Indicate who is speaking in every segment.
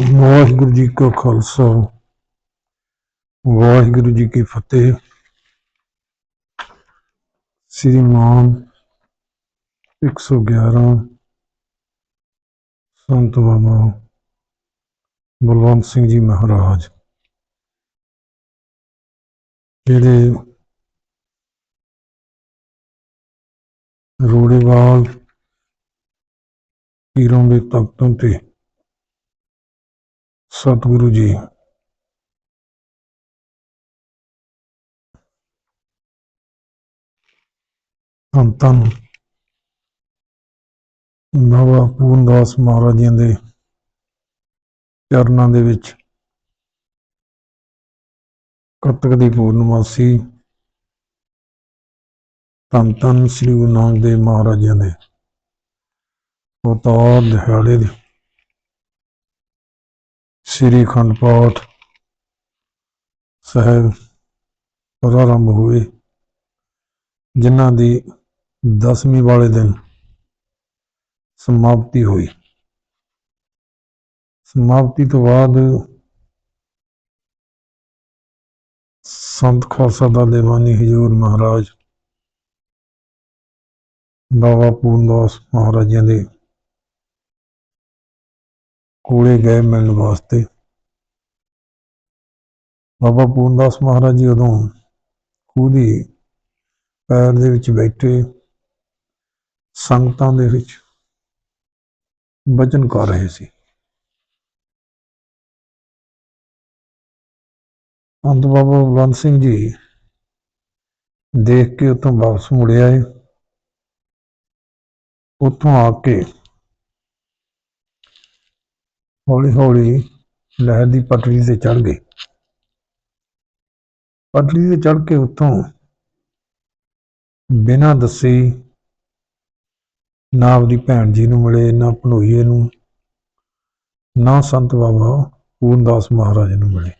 Speaker 1: ਵਾਹਿਗੁਰੂ ਜੀ ਕਾ ਖਾਲਸਾ, ਵਾਹਿਗੁਰੂ ਜੀ ਕੀ ਫਤਿਹ। ਸ੍ਰੀ ਮਾਨ 111 ਸੰਤ ਬਾਬਾ ਬਲਵੰਤ ਸਿੰਘ ਜੀ ਮਹਾਰਾਜ, ਜਿਹੜੇ ਰੋੜੇਵਾਲ ਪੀਰਾਂ ਦੇ ਤਖਤਾਂ ਤੇ ਸਤਿਗੁਰੂ ਜੀ। ਧੰਨ ਧੰਨ। ਬਾਬਾ ਪੂਰਨਦਾਸ ਮਹਾਰਾਜ ਜੀ ਦੇ ਚਰਨਾਂ ਦੇ ਵਿੱਚ ਕੱਤਕ ਦੀ ਪੂਰਨਮਾਸੀ ਧੰਨ ਧੰਨ ਸ੍ਰੀ ਗੁਰੂ ਨਾਨਕ ਦੇਵ ਮਹਾਰਾਜ ਜੀ ਦੇ ਅਵਤਾਰ ਦਿਹਾੜੇ ਦੀ ਸ੍ਰੀ ਅਖੰਡ ਪਾਠ ਸਾਹਿਬ ਪ੍ਰਾਰੰਭ ਹੋਏ ਜਿਨ੍ਹਾਂ ਦੀ ਦਸਵੀਂ ਵਾਲੇ ਦਿਨ ਸਮਾਪਤੀ ਹੋਈ। ਸਮਾਪਤੀ ਤੋਂ ਬਾਅਦ ਸੰਤ ਖਾਲਸਾ ਦਾ ਦੇਵਾਨੀ ਹਜੂਰ ਮਹਾਰਾਜ ਬਾਬਾ ਪੂਰਨਦਾਸ ਮਹਾਰਾਜ ਜੀ ਦੇ ਕੋਲੇ ਗਏ ਮਿਲਣ ਵਾਸਤੇ। ਬਾਬਾ ਪੂਰਨਦਾਸ ਮਹਾਰਾਜ ਜੀ ਉਦੋਂ ਖੂਹ ਦੀ ਪੈਰ ਦੇ ਵਿੱਚ ਬੈਠੇ, ਸੰਗਤਾਂ ਦੇ ਵਿੱਚ ਵਚਨ ਕਰ ਰਹੇ ਸੀ। ਅੰਤ ਬਾਬਾ ਬਲਵੰਤ ਸਿੰਘ ਜੀ ਦੇਖ ਕੇ ਉੱਥੋਂ ਵਾਪਸ ਮੁੜਿਆ ਆਏ। ਉੱਥੋਂ ਆ ਕੇ ਹੌਲੀ ਹੌਲੀ ਲਹਿਰ ਦੀ ਪਟੜੀ ਤੇ ਚੜ ਗਏ। ਪਟੜੀ ਤੇ ਚੜ ਕੇ ਉੱਥੋਂ ਬਿਨਾਂ ਦੱਸੇ ਨਾ ਆਪਦੀ ਭੈਣ ਜੀ ਨੂੰ ਮਿਲੇ, ਨਾ ਭਣੋਈਏ ਨੂੰ, ਨਾ ਸੰਤ ਬਾਬਾ ਪੂਰਨਦਾਸ ਮਹਾਰਾਜ ਨੂੰ ਮਿਲੇ।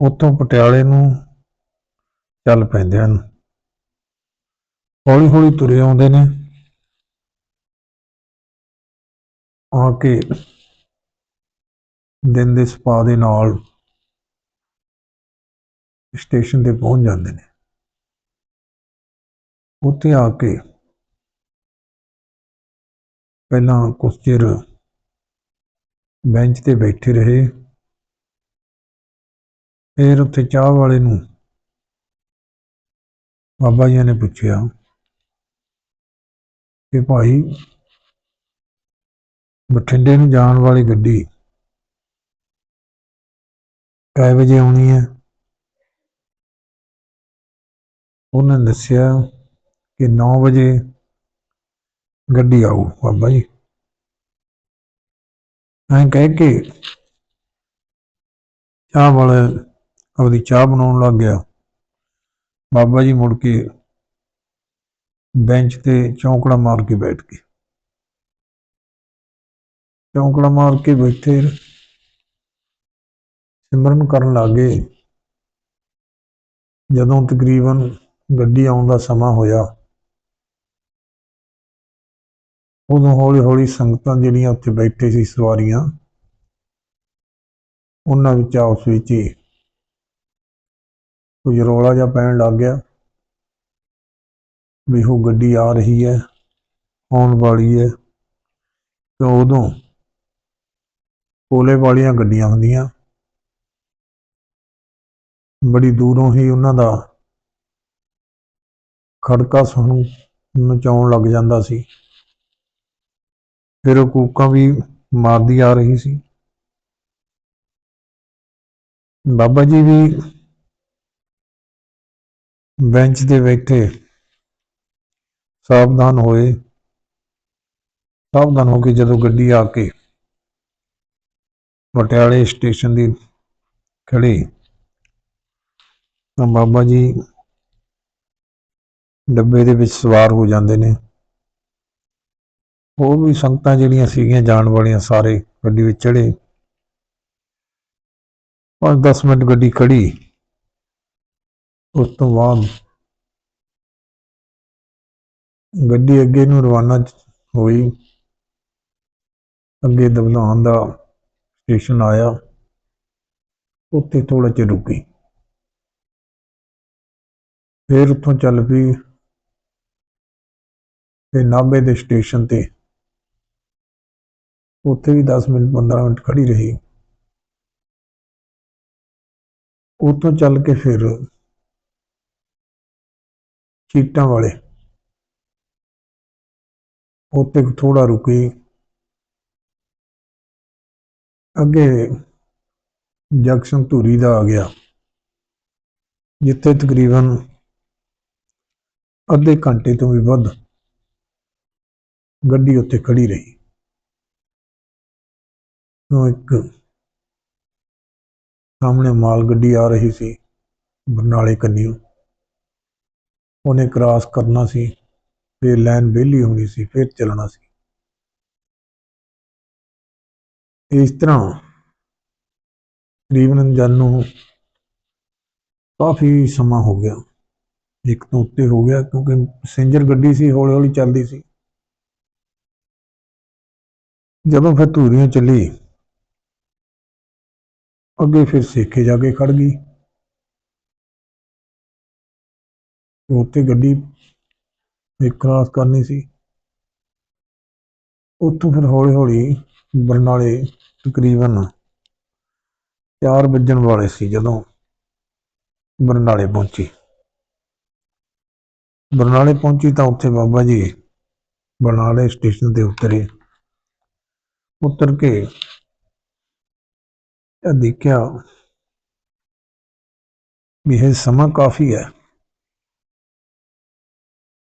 Speaker 1: ਉੱਥੋਂ ਪਟਿਆਲੇ ਨੂੰ ਚੱਲ ਪੈਂਦੇ ਹਨ। ਹੌਲੀ ਹੌਲੀ ਤੁਰੇ ਆਉਂਦੇ ਨੇ। ਆ ਕੇ ਦਿਨ ਦੇ ਸਪਾ ਦੇ ਨਾਲ ਸਟੇਸ਼ਨ ਤੇ ਪਹੁੰਚ ਜਾਂਦੇ ਨੇ। ਉੱਥੇ ਆ ਕੇ ਪਹਿਲਾਂ ਕੁਝ ਚਿਰ ਬੈਂਚ ਤੇ ਬੈਠੇ ਰਹੇ। ਫਿਰ ਉੱਥੇ ਚਾਹ ਵਾਲੇ ਨੂੰ ਬਾਬਾ ਜੀ ਨੇ ਪੁੱਛਿਆ ਕਿ ਭਾਈ ਬਠਿੰਡੇ ਨੂੰ ਜਾਣ ਵਾਲੀ ਗੱਡੀ ਕੈ ਵਜੇ ਆਉਣੀ ਹੈ? ਉਹਨਾਂ ਨੇ ਦੱਸਿਆ ਕਿ 9 ਵਜੇ ਗੱਡੀ ਆਊ, ਬਾਬਾ ਜੀ। ਐਂ ਕਹਿ ਕੇ ਚਾਹ ਵਾਲਾ ਆਪਦੀ ਚਾਹ ਬਣਾਉਣ ਲੱਗ ਗਿਆ। ਬਾਬਾ ਜੀ ਮੁੜ ਕੇ ਬੈਂਚ ਤੇ ਚੌਂਕੜਾ ਮਾਰ ਕੇ ਬੈਠ ਗਏ। ਚੌਂਕੜਾ ਮਾਰ ਕੇ ਬੈਠੇ ਸਿਮਰਨ ਕਰਨ ਲੱਗੇ। ਜਦੋਂ ਤਕਰੀਬਨ ਗੱਡੀ ਆਉਣ ਦਾ ਸਮਾਂ ਹੋਇਆ, ਉਦੋਂ ਹੌਲੀ ਹੌਲੀ ਸੰਗਤਾਂ ਜਿਹੜੀਆਂ ਉੱਥੇ ਬੈਠੇ ਸੀ ਸਵਾਰੀਆਂ, ਉਹਨਾਂ ਵਿੱਚ ਆਪਸ ਵਿੱਚ ਹੀ ਕੁਝ ਰੌਲਾ ਜਿਹਾ ਪੈਣ ਲੱਗ ਗਿਆ ਵੀ ਉਹ ਗੱਡੀ ਆ ਰਹੀ ਹੈ, ਆਉਣ ਵਾਲੀ ਹੈ। ਤੇ ਉਦੋਂ ਕੋਲੇ ਵਾਲੀਆਂ ਗੱਡੀਆਂ ਹੁੰਦੀਆਂ। ਬੜੀ ਦੂਰੋਂ ਹੀ ਉਹਨਾਂ ਦਾ ਖੜਕਾ ਸੁਣ ਨਚਾਉਣ ਲੱਗ ਜਾਂਦਾ ਸੀ। ਫਿਰ ਉਹ ਕੂਕਾਂ ਵੀ ਮਾਰਦੀ ਆ ਰਹੀ ਸੀ। ਬਾਬਾ ਜੀ ਵੀ ਬੈਂਚ ਤੇ ਬੈਠੇ, ਸਾਵਧਾਨ ਹੋਏ। ਸਾਵਧਾਨ ਹੋ ਕੇ ਜਦੋਂ ਗੱਡੀ ਆ ਕੇ ਪਟਿਆਲੇ ਸਟੇਸ਼ਨ ਦੀ ਖੜੀ ਤਾਂ ਬਾਬਾ ਜੀ ਡੱਬੇ ਦੇ ਵਿੱਚ ਸਵਾਰ ਹੋ ਜਾਂਦੇ ਨੇ। ਹੋਰ ਵੀ ਸੰਗਤਾਂ ਜਿਹੜੀਆਂ ਸੀਗੀਆਂ ਜਾਣ ਵਾਲੀਆਂ ਸਾਰੇ ਗੱਡੀ ਵਿੱਚ ਚੜੇ 5-10 ਮਿੰਟ ਗੱਡੀ ਖੜੀ ਉਸ ਤੋਂ ਬਾਅਦ ਗੱਡੀ ਅੱਗੇ ਨੂੰ ਰਵਾਨਾ ਹੋਈ। ਅੱਗੇ ਦਬਲਾਉਣ ਦਾ ਸਟੇਸ਼ਨ ਆਇਆ, ਉੱਥੇ ਥੋੜਾ ਚਿਰ ਰੁਕੀ। ਫਿਰ ਉੱਥੋਂ ਚੱਲ ਪਈ ਤੇ ਨਾਭੇ ਦੇ ਸਟੇਸ਼ਨ ਤੇ। ਉੱਥੇ ਵੀ 10 ਮਿੰਟ 15 ਮਿੰਟ ਖੜੀ ਰਹੀ। ਉੱਥੋਂ ਚੱਲ ਕੇ ਫਿਰ ਚੀਟਾਂ ਵਾਲੇ, ਉੱਥੇ ਥੋੜਾ ਰੁਕੀ। ਅੱਗੇ ਜੰਕਸ਼ਨ ਧੂਰੀ ਦਾ ਆ ਗਿਆ, ਜਿੱਥੇ ਤਕਰੀਬਨ ਅੱਧੇ ਘੰਟੇ ਤੋਂ ਵੀ ਵੱਧ ਗੱਡੀ ਉੱਥੇ ਖੜੀ ਰਹੀ। ਉਹ ਇੱਕ ਸਾਹਮਣੇ ਮਾਲ ਗੱਡੀ ਆ ਰਹੀ ਸੀ, ਬਰਨਾਲੇ ਕੰਨਿਓ। ਉਹਨੇ ਕ੍ਰਾਸ ਕਰਨਾ ਸੀ, ਫਿਰ ਲਾਈਨ ਵਿਹਲੀ ਹੋਣੀ ਸੀ, ਫਿਰ ਚੱਲਣਾ ਸੀ। ਇਸ ਤਰ੍ਹਾਂ ਤਕਰੀਬਨ ਜਨ ਨੂੰ ਕਾਫੀ ਸਮਾਂ ਹੋ ਗਿਆ। ਇੱਕ ਤੋਂ ਉੱਤੇ ਹੋ ਗਿਆ ਕਿਉਂਕਿ ਪੈਸੇਂਜਰ ਗੱਡੀ ਸੀ ਹੌਲੀ ਹੌਲੀ ਚੱਲਦੀ ਸੀ। ਜਦੋਂ ਫਿਰ ਧੂਰੀਆਂ ਚੱਲੀ, ਅੱਗੇ ਫਿਰ ਸੇਖੇ ਜਾ ਕੇ ਖੜ ਗਈ। ਉੱਥੇ ਗੱਡੀ ਇੱਕ ਕ੍ਰਾਸ ਕਰਨੀ ਸੀ। ਉੱਥੋਂ ਫਿਰ ਹੌਲੀ ਹੌਲੀ ਬਰਨਾਲੇ ਤਕਰੀਬਨ 4 ਵੱਜਣ ਵਾਲੇ ਸੀ ਜਦੋਂ ਬਰਨਾਲੇ ਪਹੁੰਚੀ। ਬਰਨਾਲੇ ਪਹੁੰਚੀ ਤਾਂ ਉੱਥੇ ਬਾਬਾ ਜੀ ਬਰਨਾਲੇ ਸਟੇਸ਼ਨ ਤੇ ਉਤਰੇ। ਉਤਰ ਕੇ ਦੇਖਿਆ ਵੀ ਇਹ ਸਮਾਂ ਕਾਫੀ ਹੈ।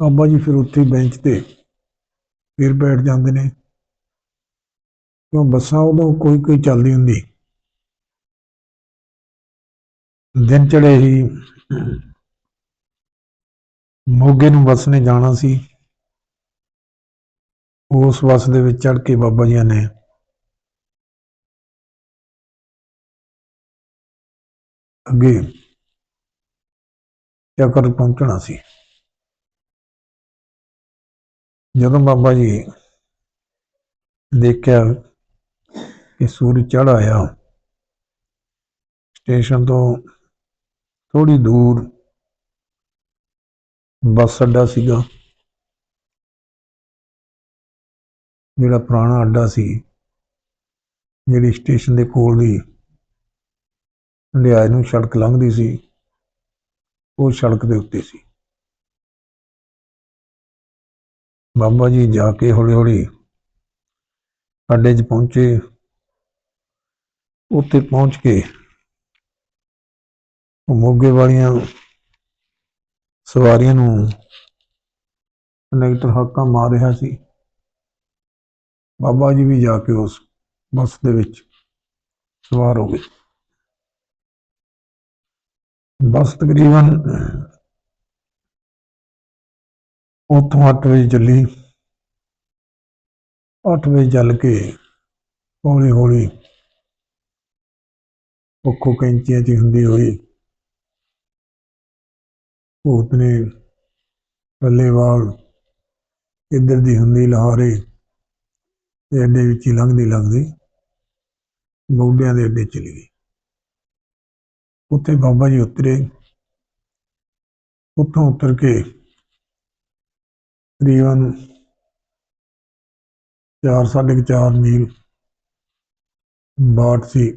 Speaker 1: ਬਾਬਾ ਜੀ ਫਿਰ ਉੱਥੇ ਬੈਂਚ ਤੇ ਫਿਰ ਬੈਠ ਜਾਂਦੇ ਨੇ। ਕਿਉਂ ਬੱਸਾਂ ਉਦੋਂ ਕੋਈ ਕੋਈ ਚੱਲਦੀ ਹੁੰਦੀ? ਦਿਨ ਚੜੇ ਹੀ ਮੋਗੇ ਨੂੰ ਬੱਸ ਨੇ ਜਾਣਾ ਸੀ। ਉਸ ਬੱਸ ਦੇ ਵਿੱਚ ਚੜ ਕੇ ਬਾਬਾ ਜੀ ਨੇ ਅੱਗੇ ਚੱਕਰ ਪਹੁੰਚਣਾ ਸੀ। ਜਦੋਂ ਬਾਬਾ ਜੀ ਦੇਖਿਆ ਕਿ ਸੂਰਜ ਚੜ ਆਇਆ। ਸਟੇਸ਼ਨ ਤੋਂ ਥੋੜੀ ਦੂਰ ਬੱਸ ਅੱਡਾ ਸੀਗਾ। ਜਿਹੜਾ ਪੁਰਾਣਾ ਅੱਡਾ ਸੀ, ਜਿਹੜੀ ਸਟੇਸ਼ਨ ਦੇ ਕੋਲ ਦੀ ਹੰਡਿਆਏ ਨੂੰ ਸੜਕ ਲੰਘਦੀ ਸੀ, ਉਹ ਸੜਕ ਦੇ ਉੱਤੇ ਸੀ। ਬਾਬਾ ਜੀ ਜਾ ਕੇ ਹੌਲੀ ਹੌਲੀ ਅੱਡੇ 'ਚ ਪਹੁੰਚੇ। ਉੱਥੇ ਪਹੁੰਚ ਕੇ ਮੋਗੇ ਵਾਲੀਆਂ ਸਵਾਰੀਆਂ ਨੂੰ ਕੰਡਕਟਰ ਹੱਕਾਂ ਮਾਰ ਰਿਹਾ ਸੀ। ਬਾਬਾ ਜੀ ਵੀ ਜਾ ਕੇ ਉਸ ਬੱਸ ਦੇ ਵਿੱਚ ਸਵਾਰ ਹੋ ਗਏ। ਬੱਸ ਤਕਰੀਬਨ ਉੱਥੋਂ 8 ਵਜੇ ਚੱਲੀ। 8 ਵਜੇ ਚੱਲ ਕੇ ਹੌਲੀ ਹੌਲੀ ਉੱਖੋ ਕੈਂਚੀਆਂ 'ਚ ਹੁੰਦੀ ਹੋਈ। ਭੂਤ ਨੇ ਪੱਲੇਵਾਲ ਇੱਧਰ ਦੀ ਹੁੰਦੀ ਲਾਹੌਰੇ ਤੇ ਅੱਡੇ ਵਿੱਚ ਹੀ ਲੰਘਦੀ ਲੰਘਦੀ ਮੋਢਿਆਂ ਦੇ ਅੱਡੇ ਚਲੀ ਗਈ। ਉੱਥੇ ਬਾਬਾ ਜੀ ਉਤਰੇ। ਉੱਥੋਂ ਉਤਰ ਕੇ ਤਕਰੀਬਨ ਚਾਰ, ਸਾਢੇ ਕੁ ਚਾਰ ਮੀਲ ਬਾਟ ਸੀ।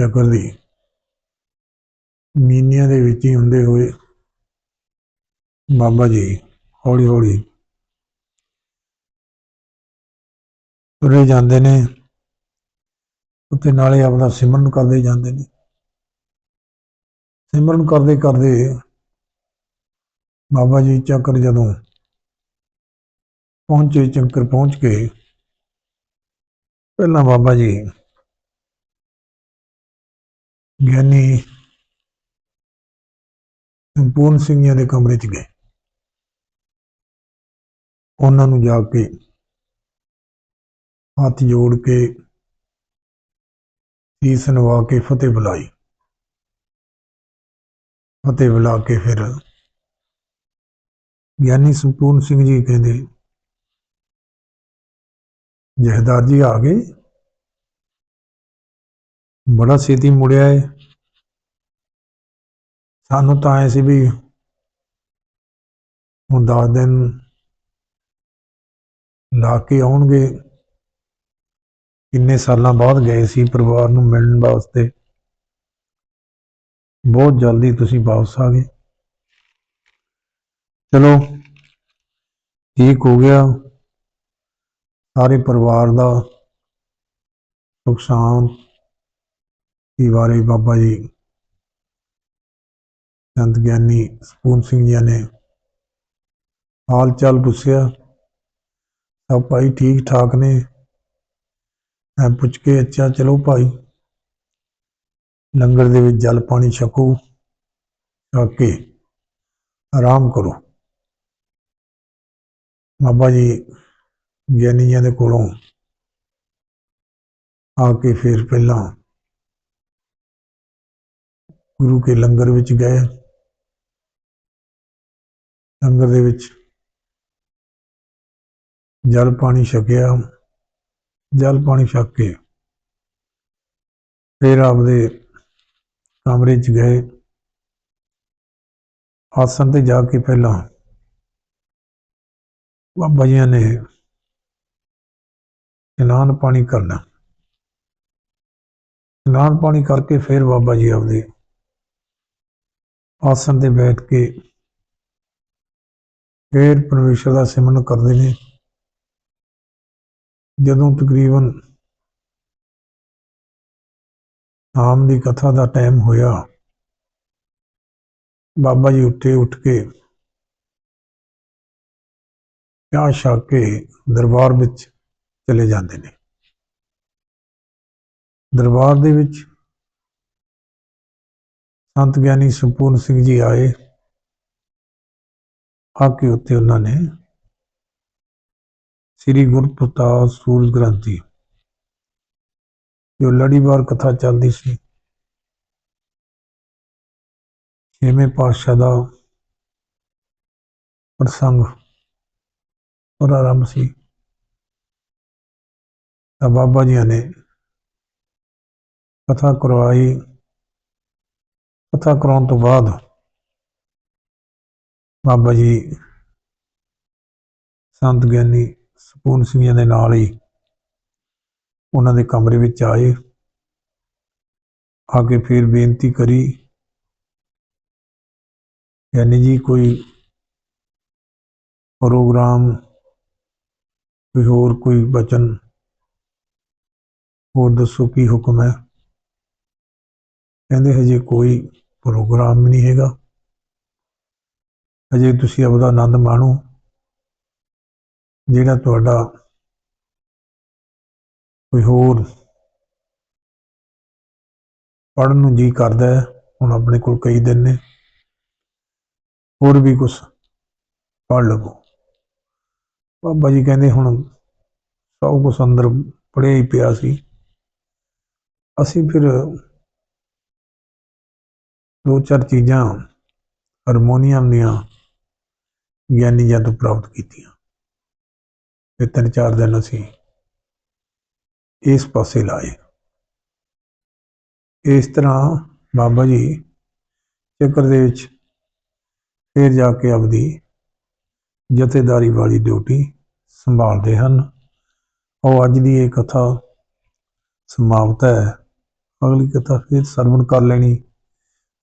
Speaker 1: ਚੱਕਰ ਦੀ ਮੀਨਿਆਂ ਦੇ ਵਿੱਚ ਹੀ ਹੁੰਦੇ ਹੋਏ ਬਾਬਾ ਜੀ ਹੌਲੀ ਹੌਲੀ ਤੁਰੇ ਜਾਂਦੇ ਨੇ, ਉੱਥੇ ਨਾਲੇ ਆਪਣਾ ਸਿਮਰਨ ਕਰਦੇ ਜਾਂਦੇ ਨੇ। ਸਿਮਰਨ ਕਰਦੇ ਕਰਦੇ ਬਾਬਾ ਜੀ ਚੱਕਰ ਜਦੋਂ ਪਹੁੰਚੇ, ਚੱਕਰ ਪਹੁੰਚ ਕੇ, ਪਹਿਲਾਂ ਬਾਬਾ ਜੀ ਗਿਆਨੀ ਸੰਪੂਰਨ ਸਿੰਘ ਜੀ ਦੇ ਕਮਰੇ 'ਚ ਗਏ। ਉਹਨਾਂ ਨੂੰ ਜਾ ਕੇ ਹੱਥ ਜੋੜ ਕੇ ਸੀਸ ਨਵਾ ਕੇ ਫਤਿਹ ਬੁਲਾਈ। ਫਤਿਹ ਬੁਲਾ ਕੇ ਫਿਰ ਗਿਆਨੀ ਸੰਪੂਰਨ ਸਿੰਘ ਜੀ ਕਹਿੰਦੇ, ਜਹਦਾਰ ਜੀ ਆ ਗਏ? ਬੜਾ ਛੇਤੀ ਮੁੜਿਆ ਏ। ਸਾਨੂੰ ਤਾਂ ਐ ਸੀ ਵੀ ਹੁਣ ਦਸ ਦਿਨ ਲਾ ਕੇ ਆਉਣਗੇ। ਕਿੰਨੇ ਸਾਲਾਂ ਬਾਅਦ ਗਏ ਸੀ ਪਰਿਵਾਰ ਨੂੰ ਮਿਲਣ ਵਾਸਤੇ। ਬਹੁਤ ਜਲਦੀ ਤੁਸੀਂ ਵਾਪਸ ਆ ਗਏ। ਚਲੋ, ਠੀਕ ਹੋ ਗਿਆ। ਸਾਰੇ ਪਰਿਵਾਰ ਦਾ ਸੁਖ ਸ਼ਾਂਤੀ ਬਾਰੇ ਬਾਬਾ ਜੀ? ਸੰਤ ਗਿਆਨੀ ਸਪੂਨ ਸਿੰਘ ਜੀ ਨੇ ਹਾਲ ਚਾਲ ਪੁੱਛਿਆ, ਸਭ ਭਾਈ ਠੀਕ ਠਾਕ ਨੇ? ਮੈਂ ਪੁੱਛ ਕੇ ਅੱਛਾ, ਚਲੋ ਭਾਈ। ਲੰਗਰ ਦੇ ਵਿੱਚ ਜਲ ਪਾਣੀ ਛਕੋ, ਛਕ ਕੇ ਆਰਾਮ ਕਰੋ। ਬਾਬਾ ਜੀ ਗਿਆਨੀ ਜੀ ਦੇ ਕੋਲੋਂ ਆ ਕੇ ਫਿਰ ਪਹਿਲਾਂ ਗੁਰੂ ਕੇ ਲੰਗਰ ਵਿੱਚ ਗਏ। ਲੰਗਰ ਦੇ ਵਿੱਚ ਜਲ ਪਾਣੀ ਛਕਿਆ। ਜਲ ਪਾਣੀ ਛਕ ਕੇ ਫਿਰ ਆਪਦੇ ਕਮਰੇ 'ਚ ਗਏ। ਆਸਣ ਤੇ ਜਾ ਕੇ ਪਹਿਲਾਂ ਬਾਬਾ ਜੀ ਨੇ ਇਨਾਨ ਪਾਣੀ ਕਰਨਾ। ਇਨਾਨ ਪਾਣੀ ਕਰਕੇ ਫਿਰ ਬਾਬਾ ਜੀ ਆਪਦੇ ਆਸਣ ਤੇ ਬੈਠ ਕੇ ਫਿਰ ਪਰਮੇਸ਼ਰ ਦਾ ਸਿਮਰਨ ਕਰਦੇ ਨੇ। ਜਦੋਂ ਤਕਰੀਬਨ ਸ਼ਾਮ ਦੀ ਕਥਾ ਦਾ ਟਾਈਮ ਹੋਇਆ, ਬਾਬਾ ਜੀ ਉੱਠੇ, ਉੱਠ ਕੇ ਚਾਹ ਛਾ ਕੇ ਦਰਬਾਰ ਵਿੱਚ ਚਲੇ ਜਾਂਦੇ ਨੇ। ਦਰਬਾਰ ਦੇ ਵਿੱਚ ਸੰਤ ਗਿਆਨੀ ਸੰਪੂਰਨ ਸਿੰਘ ਜੀ ਆਏ। ਆ ਕੇ ਉੱਤੇ ਉਹਨਾਂ ਨੇ ਸ੍ਰੀ ਗੁਰਪ੍ਰਤਾਪ ਸੂਰਜ ਗ੍ਰੰਥੀ, ਜੋ ਲੜੀਵਾਰ ਕਥਾ ਚੱਲਦੀ ਸੀ, ਛੇਵੇਂ ਪਾਤਸ਼ਾਹ ਦਾ ਪ੍ਰਸੰਗ ਔਰ ਆਰੰਭ ਸੀ। ਤਾਂ ਬਾਬਾ ਜੀ ਨੇ ਕਥਾ ਕਰਵਾਈ। ਕਥਾ ਕਰਾਉਣ ਤੋਂ ਬਾਅਦ ਬਾਬਾ ਜੀ ਸੰਤ ਗਿਆਨੀ ਸਪੂਨ ਸਿੰਘ ਦੇ ਨਾਲ ਹੀ ਉਹਨਾਂ ਦੇ ਕਮਰੇ ਵਿੱਚ ਆਏ। ਆ ਕੇ ਫਿਰ ਬੇਨਤੀ ਕਰੀ, ਗਿਆਨੀ ਜੀ ਕੋਈ ਪ੍ਰੋਗਰਾਮ, ਕੋਈ ਹੋਰ ਕੋਈ ਬਚਨ ਹੋਰ ਦੱਸੋ ਕੀ ਹੁਕਮ ਹੈ? ਕਹਿੰਦੇ ਹਜੇ ਕੋਈ ਪ੍ਰੋਗਰਾਮ ਨਹੀਂ ਹੈਗਾ। ਅਜੇ ਤੁਸੀਂ ਆਪਦਾ ਆਨੰਦ ਮਾਣੋ। ਜਿਹੜਾ ਤੁਹਾਡਾ ਕੋਈ ਹੋਰ ਪੜਨ ਨੂੰ ਜੀ ਕਰਦਾ ਹੈ, ਹੁਣ ਆਪਣੇ ਕੋਲ ਕਈ ਦਿਨ ਨੇ। ਹੋਰ ਵੀ ਕੁਝ ਪੜ ਲਵੋ। ਬਾਬਾ ਜੀ ਕਹਿੰਦੇ ਹੁਣ ਸਭ ਕੁਝ ਅੰਦਰ ਪੜਿਆ ਹੀ ਪਿਆ ਸੀ। ਅਸੀਂ ਫਿਰ ਦੋ ਚਾਰ ਚੀਜ਼ਾਂ ਹਾਰਮੋਨੀਅਮ ਦੀਆਂ ਗਿਆਨੀ ਜੀ ਤੋਂ ਪ੍ਰਾਪਤ ਕੀਤੀਆਂ। ਤੇ ਤਿੰਨ ਚਾਰ ਦਿਨ ਅਸੀਂ ਇਸ ਪਾਸੇ ਲਾਏ। ਇਸ ਤਰ੍ਹਾਂ ਬਾਬਾ ਜੀ ਚੱਕਰ ਦੇ ਵਿੱਚ ਫਿਰ ਜਾ ਕੇ ਆਪਦੀ ਜਥੇਦਾਰੀ ਵਾਲੀ ਡਿਊਟੀ ਸੰਭਾਲਦੇ ਹਨ। ਉਹ ਅੱਜ ਦੀ ਇਹ ਕਥਾ ਸਮਾਪਤ ਹੈ। ਅਗਲੀ ਕਥਾ ਫਿਰ ਸਰਵਣ ਕਰ ਲੈਣੀ।